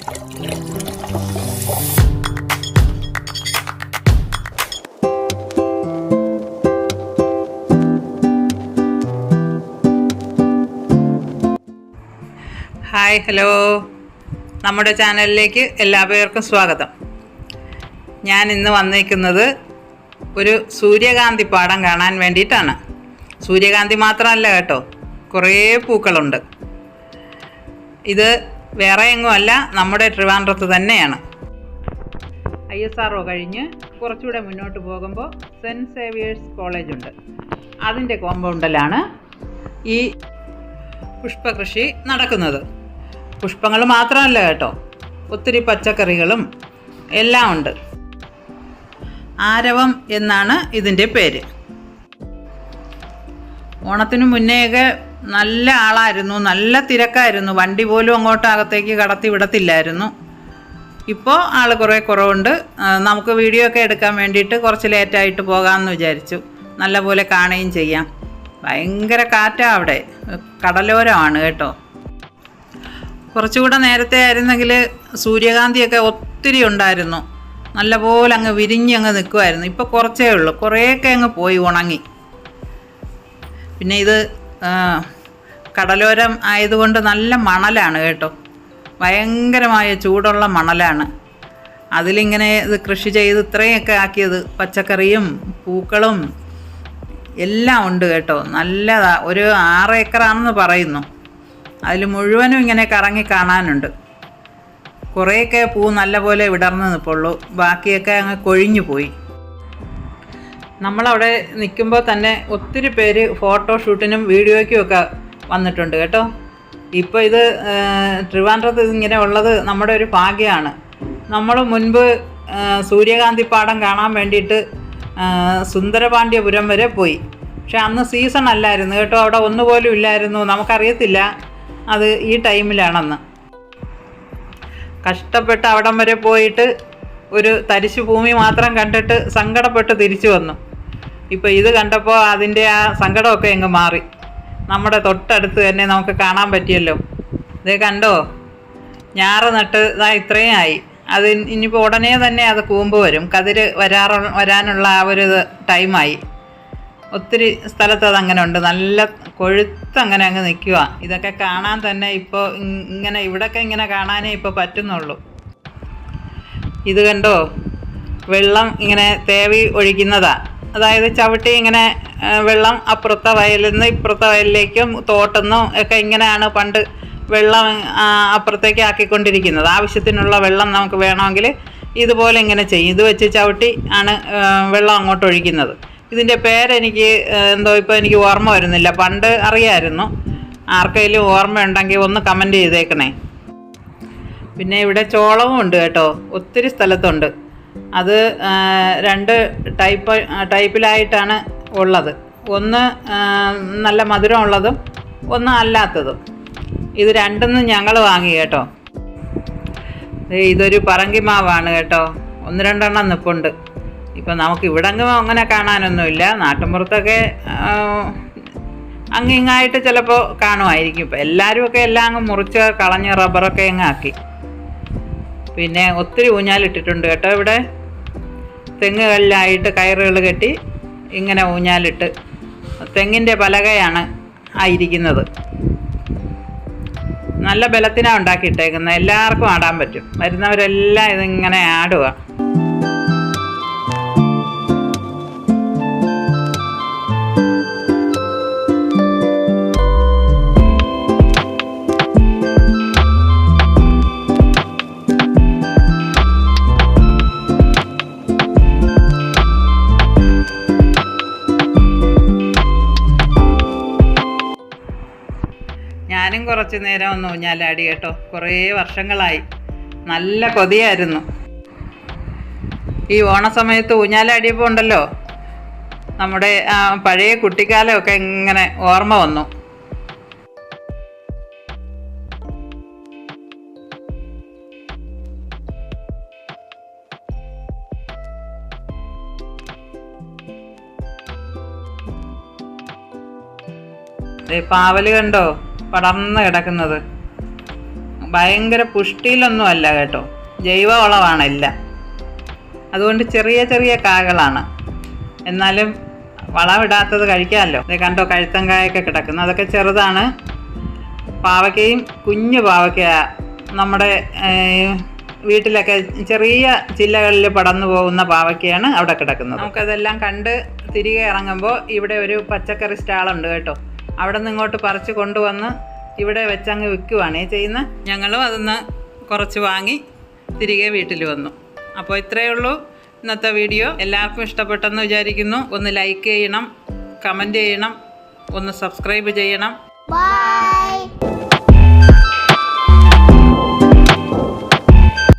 Hi hello. നമ്മുടെ ചാനലിലേക്ക് എല്ലാവർക്കും സ്വാഗതം. ഞാൻ ഇന്ന് വന്നിരിക്കുന്നത് ഒരു സൂര്യകാന്തി പാടം കാണാൻ വേണ്ടിയിട്ടാണ്. സൂര്യകാന്തി മാത്രമല്ല കേട്ടോ കുറേ പൂക്കളുണ്ട്. ഇത് വേറെ എങ്ങും അല്ല നമ്മുടെ ട്രിവാൻഡ്രത്ത് തന്നെയാണ്. ഐ എസ് ആർ ഒ കഴിഞ്ഞ് കുറച്ചുകൂടെ മുന്നോട്ട് പോകുമ്പോൾ സെന്റ് സേവിയേഴ്സ് കോളേജ് ഉണ്ട്. അതിന്റെ കോമ്പൗണ്ടിലാണ് ഈ പുഷ്പകൃഷി നടക്കുന്നത്. പുഷ്പങ്ങൾ മാത്രമല്ല കേട്ടോ ഒത്തിരി പച്ചക്കറികളും എല്ലാം ഉണ്ട്. ആരവം എന്നാണ് ഇതിന്റെ പേര്. ഓണത്തിന് മുന്നേയൊക്കെ നല്ല ആളായിരുന്നു നല്ല തിരക്കായിരുന്നു. വണ്ടി പോലും അങ്ങോട്ട് അകത്തേക്ക് കടത്തി വിടത്തില്ലായിരുന്നു. ഇപ്പോൾ ആൾ കുറേ കുറവുണ്ട്. നമുക്ക് വീഡിയോ ഒക്കെ എടുക്കാൻ വേണ്ടിയിട്ട് കുറച്ച് ലേറ്റായിട്ട് പോകാമെന്ന് വിചാരിച്ചു. നല്ലപോലെ കാണുകയും ചെയ്യാം. ഭയങ്കര കാറ്റാണ് അവിടെ. കടലോരമാണ് കേട്ടോ. കുറച്ചുകൂടെ നേരത്തെ ആയിരുന്നെങ്കിൽ സൂര്യകാന്തിയൊക്കെ ഒത്തിരി ഉണ്ടായിരുന്നു. നല്ലപോലെ അങ്ങ് വിരിഞ്ഞ് അങ്ങ് നിൽക്കുമായിരുന്നു ഇപ്പോൾ കുറച്ചേ ഉള്ളൂ. കുറേയൊക്കെ അങ്ങ് പോയി ഉണങ്ങി. പിന്നെ ഇത് കടലോരം ആയതുകൊണ്ട് നല്ല മണലാണ് കേട്ടോ. ഭയങ്കരമായ ചൂടുള്ള മണലാണ്. അതിലിങ്ങനെ ഇത് കൃഷി ചെയ്ത് ഇത്രയൊക്കെ ആക്കിയത് പച്ചക്കറിയും പൂക്കളും എല്ലാം ഉണ്ട് കേട്ടോ. നല്ലതാ. ഒരു ആറ് ഏക്കറാണെന്ന് പറയുന്നു. അതിൽ മുഴുവനും ഇങ്ങനെ കറങ്ങി കാണാനുണ്ട്. കുറേയൊക്കെ പൂ നല്ലപോലെ വിടർന്ന് നിൽപ്പുള്ളൂ ബാക്കിയൊക്കെ അങ്ങ് കൊഴിഞ്ഞു പോയി. നമ്മളവിടെ നിൽക്കുമ്പോൾ തന്നെ ഒത്തിരി പേര് ഫോട്ടോ ഷൂട്ടിനും വീഡിയോയ്ക്കും ഒക്കെ വന്നിട്ടുണ്ട് കേട്ടോ. ഇപ്പോൾ ഇത് ട്രിവാൻഡ്രത്ത് ഇങ്ങനെ ഉള്ളത് നമ്മുടെ ഒരു ഭാഗ്യമാണ്. നമ്മൾ മുൻപ് സൂര്യകാന്തി പാടം കാണാൻ വേണ്ടിയിട്ട് സുന്ദരപാണ്ഡ്യപുരം വരെ പോയി. പക്ഷെ അന്ന് സീസൺ അല്ലായിരുന്നു കേട്ടോ. അവിടെ ഒന്നുപോലും ഇല്ലായിരുന്നു. നമുക്കറിയത്തില്ല അത് ഈ ടൈമിലാണെന്ന്. കഷ്ടപ്പെട്ട് അവിടം വരെ പോയിട്ട് ഒരു തരിശു ഭൂമി മാത്രം കണ്ടിട്ട് സങ്കടപ്പെട്ട് തിരിച്ചു വന്നു. ഇപ്പോൾ ഇത് കണ്ടപ്പോൾ അതിന്റെ ആ സങ്കടമൊക്കെ അങ്ങ് മാറി. നമ്മുടെ തൊട്ടടുത്ത് തന്നെ നമുക്ക് കാണാൻ പറ്റിയല്ലോ. ഇത് കണ്ടോ? ഞാറ് നട്ട് ഇതാ ഇത്രയും ആയി. അത് ഇനിയിപ്പോൾ ഉടനെ തന്നെ അത് കൂമ്പ് വരും. കതിര് വരാറ വരാനുള്ള ആ ഒരു ടൈമായി ഒത്തിരി സ്ഥലത്ത് അതങ്ങനെ ഉണ്ട്. നല്ല കൊഴുത്തങ്ങനെ അങ്ങ് നിൽക്കുക ഇതൊക്കെ കാണാൻ തന്നെ ഇപ്പോൾ ഇങ്ങനെ ഇവിടൊക്കെ ഇങ്ങനെ കാണാനേ ഇപ്പോൾ പറ്റുന്നുള്ളൂ. ഇത് കണ്ടോ? വെള്ളം ഇങ്ങനെ തേവി ഒഴിക്കുന്നതാ. അതായത് ചവിട്ടി ഇങ്ങനെ വെള്ളം അപ്പുറത്തെ വയലിൽ നിന്ന് ഇപ്പുറത്തെ വയലിലേക്കും തോട്ടെന്നും ഒക്കെ ഇങ്ങനെയാണ് പണ്ട് വെള്ളം അപ്പുറത്തേക്ക് ആക്കിക്കൊണ്ടിരിക്കുന്നത്. ആവശ്യത്തിനുള്ള വെള്ളം നമുക്ക് വേണമെങ്കിൽ ഇതുപോലെ ഇങ്ങനെ ചെയ്യും. ഇത് വെച്ച് ചവിട്ടി ആണ് വെള്ളം അങ്ങോട്ട് ഒഴിക്കുന്നത്. ഇതിന്റെ പേരെനിക്ക് എന്തോ ഇപ്പോൾ എനിക്ക് ഓർമ്മ വരുന്നില്ല. പണ്ട് അറിയായിരുന്നു. ആർക്കെങ്കിലും ഓർമ്മയുണ്ടെങ്കിൽ ഒന്ന് കമന്റ് ചെയ്തേക്കണേ. പിന്നെ ഇവിടെ ചോളവും ഉണ്ട് കേട്ടോ. ഒത്തിരി സ്ഥലത്തുണ്ട്. അത് രണ്ട് ടൈപ്പ് ടൈപ്പിലായിട്ടാണ് ഉള്ളത്. ഒന്ന് നല്ല മധുരമുള്ളതും ഒന്ന് അല്ലാത്തതും. ഇത് രണ്ടെന്നും ഞങ്ങൾ വാങ്ങി കേട്ടോ. ഇതൊരു പറങ്കി മാവാണ് കേട്ടോ. ഒന്ന് രണ്ടെണ്ണം നിൽപ്പുണ്ട് ഇപ്പം നമുക്ക് ഇവിടെങ്ങും അങ്ങനെ കാണാനൊന്നുമില്ല. നാട്ടിൻപുറത്തൊക്കെ അങ്ങിങ്ങായിട്ട് ചിലപ്പോൾ കാണുമായിരിക്കും. ഇപ്പം എല്ലാവരും ഒക്കെ എല്ലാം അങ്ങ് മുറിച്ച് കളഞ്ഞ് റബ്ബറൊക്കെ അങ്ങ് ആക്കി. പിന്നെ ഒത്തിരി ഊഞ്ഞാലിട്ടിട്ടുണ്ട് കേട്ടോ ഇവിടെ. തെങ്ങുകളിലായിട്ട് കയറുകൾ കെട്ടി ഇങ്ങനെ ഊഞ്ഞാലിട്ട്. തെങ്ങിന്റെ പലകയാണ് ആയിരിക്കുന്നത് നല്ല ബലത്തിനാണ് ഉണ്ടാക്കിയിട്ടേക്കുന്നത് എല്ലാവർക്കും ആടാൻ പറ്റും. വരുന്നവരെല്ലാം ഇതിങ്ങനെ ആടുക കുറച്ച് നേരം ഒന്ന് ഊഞ്ഞാലാടി കേട്ടോ. കുറേ വർഷങ്ങളായി. നല്ല കൊതിയായിരുന്നു. ഈ ഓണസമയത്ത് ഊഞ്ഞാലാടിയപ്പോൾ ഉണ്ടല്ലോ. നമ്മുടെ പഴയ കുട്ടിക്കാലമൊക്കെ ഇങ്ങനെ ഓർമ്മ വന്നു. പാവൽ കണ്ടോ? പടർന്ന് കിടക്കുന്നത്. ഭയങ്കര പുഷ്ടിയിലൊന്നും അല്ല കേട്ടോ. ജൈവവളമാണ് എല്ലാം. അതുകൊണ്ട് ചെറിയ ചെറിയ കാകളാണ്. എന്നാലും വളമിടാത്തത് കഴിക്കാമല്ലോ. ഇത് കണ്ടോ കഴുത്തങ്കായൊക്കെ കിടക്കുന്നു. അതൊക്കെ ചെറുതാണ്. പാവയ്ക്കയും കുഞ്ഞു പാവയ്ക്ക നമ്മുടെ വീട്ടിലൊക്കെ ചെറിയ ചില്ലകളിൽ പടന്നു പോകുന്ന പാവയ്ക്കയാണ് അവിടെ കിടക്കുന്നത്. നമുക്കതെല്ലാം കണ്ട് തിരികെ ഇറങ്ങുമ്പോൾ ഇവിടെ ഒരു പച്ചക്കറി സ്റ്റാളുണ്ട് കേട്ടോ. അവിടെ നിന്ന് ഇങ്ങോട്ട് പറിച്ച് കൊണ്ടുവന്ന് ഇവിടെ വെച്ചങ്ങ് വിൽക്കുവാണേ. ചെയ്യുന്നത് ഞങ്ങളും അതൊന്ന് കുറച്ച് വാങ്ങി തിരികെ വീട്ടിൽ വന്നു. അപ്പോൾ ഇത്രയേ ഉള്ളൂ ഇന്നത്തെ വീഡിയോ. എല്ലാവർക്കും ഇഷ്ടപ്പെട്ടെന്ന് വിചാരിക്കുന്നു. ഒന്ന് ലൈക്ക് ചെയ്യണം കമന്റ് ചെയ്യണം ഒന്ന് സബ്സ്ക്രൈബ് ചെയ്യണം.